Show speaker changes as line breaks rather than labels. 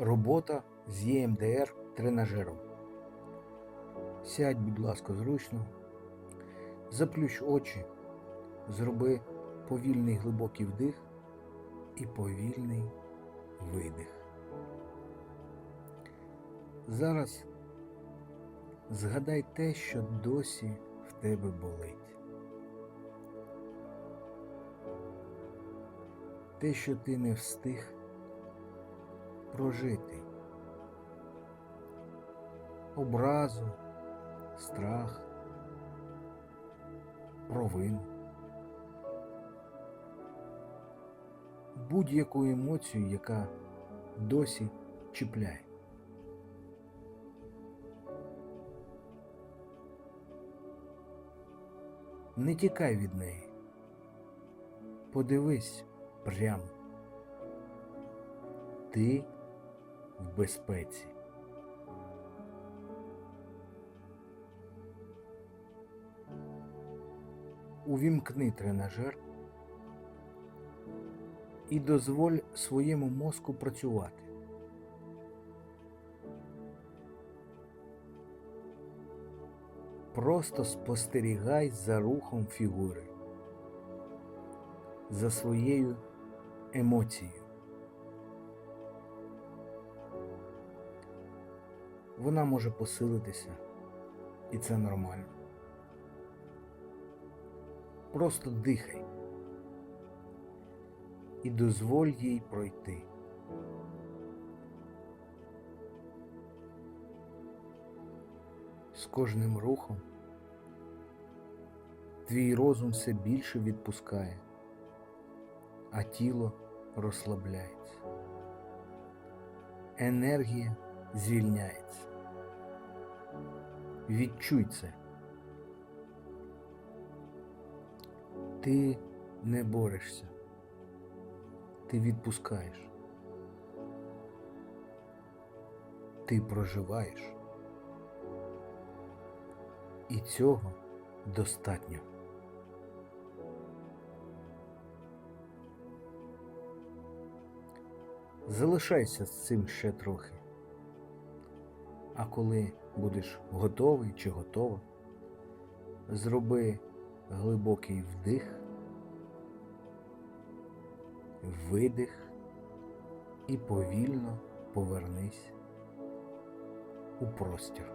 Робота з ЄМДР тренажером. Сядь, будь ласка, зручно. Заплющ очі. Зроби повільний глибокий вдих і повільний видих. Зараз згадай те, що досі в тебе болить. Те, що ти не встиг прожити. Образу, страх, провину. Будь-яку емоцію, яка досі чіпляє. Не тікай від неї. Подивись прямо. Ти в безпеці. Увімкни тренажер і дозволь своєму мозку працювати. Просто спостерігай за рухом фігури, за своєю емоцією. Вона може посилитися, і це нормально. Просто дихай і дозволь їй пройти. З кожним рухом твій розум все більше відпускає, а тіло розслабляється. Енергія звільняється. Відчуй це. Ти не борешся. Ти відпускаєш. Ти проживаєш. І цього достатньо. Залишайся з цим ще трохи. А коли будеш готовий чи готова, зроби глибокий вдих, видих і повільно повернись у простір.